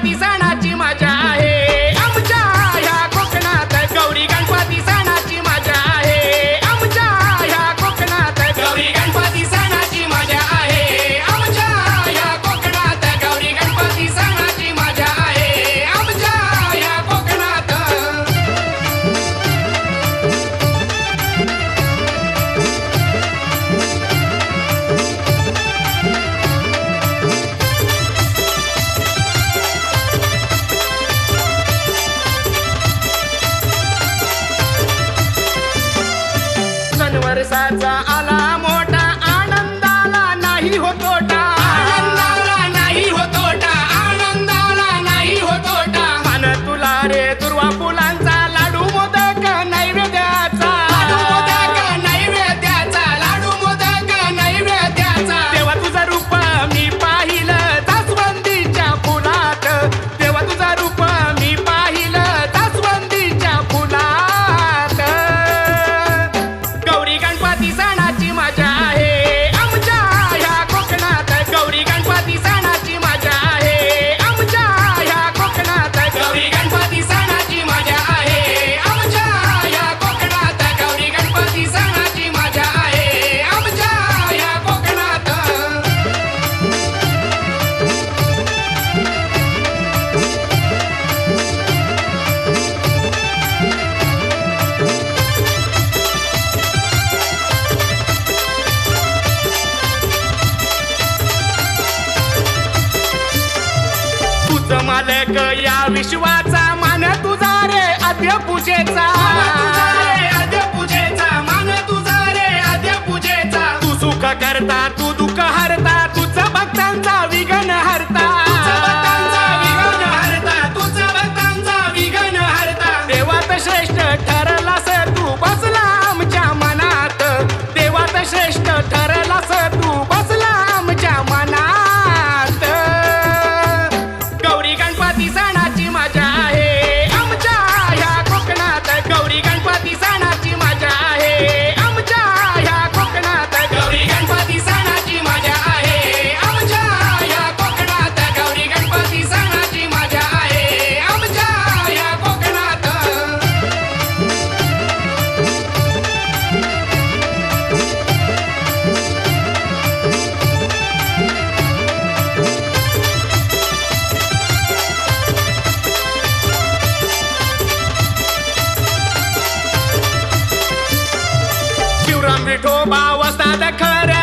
pisando. Risata ala मालक या विश्वाचा मान तुझा रे आद्य पूजेचा आद्य पूजेचा मान तुझा रे आद्य पूजेचा तू सुख करतात nada, cara.